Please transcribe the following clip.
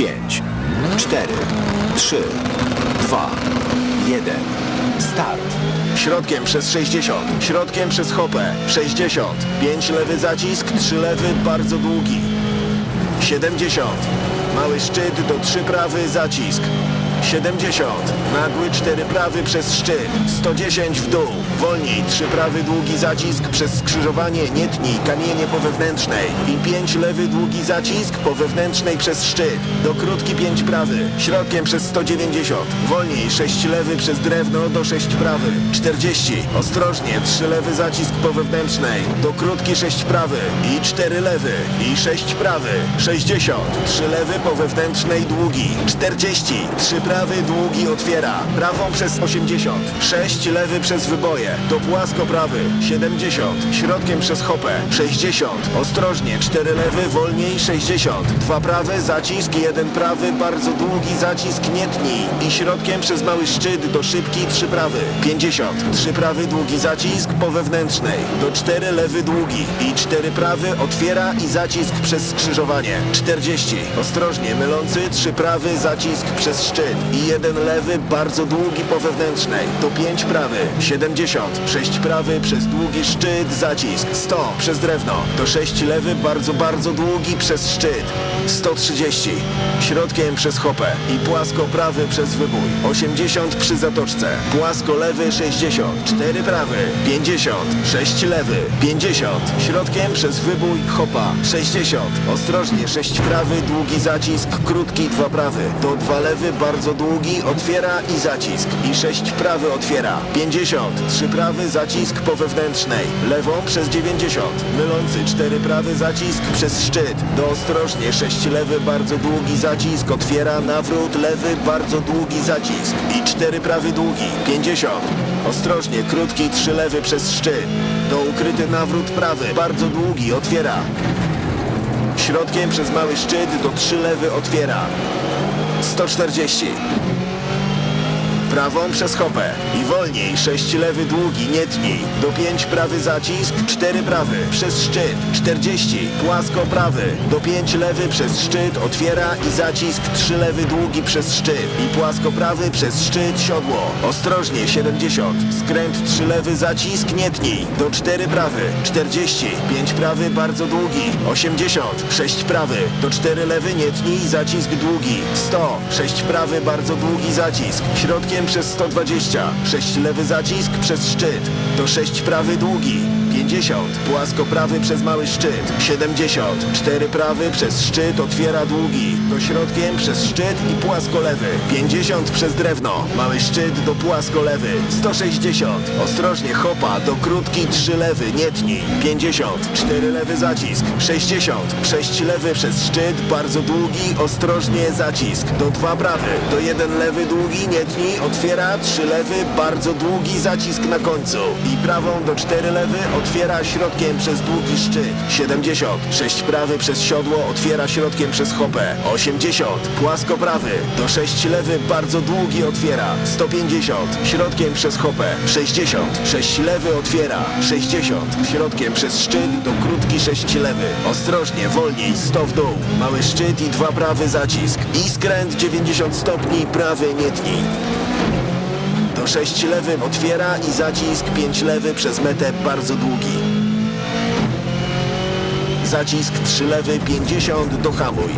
5, 4, 3, 2, 1. Start. Środkiem przez 60, środkiem przez hopę 60, 5 lewy zacisk, 3 lewy bardzo długi 70, mały szczyt do 3 prawy zacisk 70, nagły 4 prawy przez szczyt. 110 w dół, wolniej 3 prawy długi zacisk przez skrzyżowanie. Nie tnij, kamienie po wewnętrznej. I 5 lewy długi zacisk po wewnętrznej przez szczyt. Do krótki 5 prawy, środkiem przez 190, wolniej 6 lewy przez drewno do 6 prawy. 40, ostrożnie 3 lewy zacisk po wewnętrznej. Do krótki 6 prawy. I 4 lewy. I 6 prawy. 60, 3 lewy po wewnętrznej długi. 40, 3 prawy długi otwiera. Prawą przez 80, 6 lewy przez wyboje. Do płasko prawy 70, środkiem przez hopę. 60, ostrożnie. 4 lewy wolniej 60, 2 prawe zacisk. 1 prawy bardzo długi zacisk. Nie tnij. I środkiem przez mały szczyt do szybki 3 prawy. 50, 3 prawy długi zacisk po wewnętrznej. Do 4 lewy długi. I 4 prawy otwiera i zacisk przez skrzyżowanie. 40, ostrożnie. Mylący. 3 prawy zacisk przez szczyt i 1 lewy bardzo długi po wewnętrznej. Do 5 prawy. 70, 6 prawy przez długi szczyt zacisk. 100 przez drewno. Do 6 lewy bardzo bardzo długi przez szczyt. 130 środkiem przez hopę i płasko prawy przez wybój. 80 przy zatoczce. Płasko lewy 60 4 prawy. 50 6 lewy. 50 środkiem przez wybój hopa 60 ostrożnie. 6 prawy długi zacisk. Krótki 2 prawy. Do 2 lewy bardzo długi otwiera i zacisk. I 6 prawy otwiera. 50 3 prawy zacisk po wewnętrznej. Lewą przez 90 mylący. 4 prawy zacisk przez szczyt. Do ostrożnie. 6 lewy bardzo długi zacisk. Otwiera nawrót lewy bardzo długi zacisk. I 4 prawy długi. 50 ostrożnie. Krótki 3 lewy przez szczyt. Do ukryty nawrót prawy. Bardzo długi. Otwiera. Środkiem przez mały szczyt do 3 lewy otwiera 140 Prawą przez hopę i wolniej 6 lewy długi, nie tnij. Do 5 prawy zacisk, 4 prawy przez szczyt, 40 płasko prawy. Do 5 lewy przez szczyt otwiera i zacisk 3 lewy długi przez szczyt i płasko prawy przez szczyt siodło. Ostrożnie 70 skręt 3 lewy zacisk, nie tnij. Do 4 prawy, 40 5 prawy bardzo długi, 80 6 prawy. Do 4 lewy nie tnij, zacisk długi, 100 6 prawy bardzo długi zacisk. Środkiem przez 120. 6 lewy zacisk przez szczyt. Do 6 prawy długi. 50. Płasko prawy przez mały szczyt. 70. 4 prawy przez szczyt otwiera długi. Do środkiem przez szczyt i płasko lewy. 50 przez drewno. Mały szczyt do płasko lewy. 160. Ostrożnie hopa do krótki 3 lewy. Nie tnij. 50. 4 lewy zacisk. 60. 6 lewy przez szczyt. Bardzo długi. Ostrożnie zacisk. Do 2 prawy. Do 1 lewy długi. Nie tnij. Otwiera 3 lewy. Bardzo długi zacisk na końcu. I prawą do 4 lewy. Otwiera środkiem przez długi szczyt. 70. 6 prawy przez siodło. Otwiera środkiem przez hopę. 80. Płasko prawy. Do 6 lewy. Bardzo długi otwiera. 150. Środkiem przez hopę. 60. 6 lewy otwiera. 60. Środkiem przez szczyt do krótki 6 lewy. Ostrożnie, wolniej, 100 w dół. Mały szczyt i dwa prawy zacisk. I skręt 90 stopni, prawy nie tnij. Do 6 lewy otwiera i zacisk 5 lewy przez metę bardzo długi. Zacisk 3 lewy 50 do hamuj.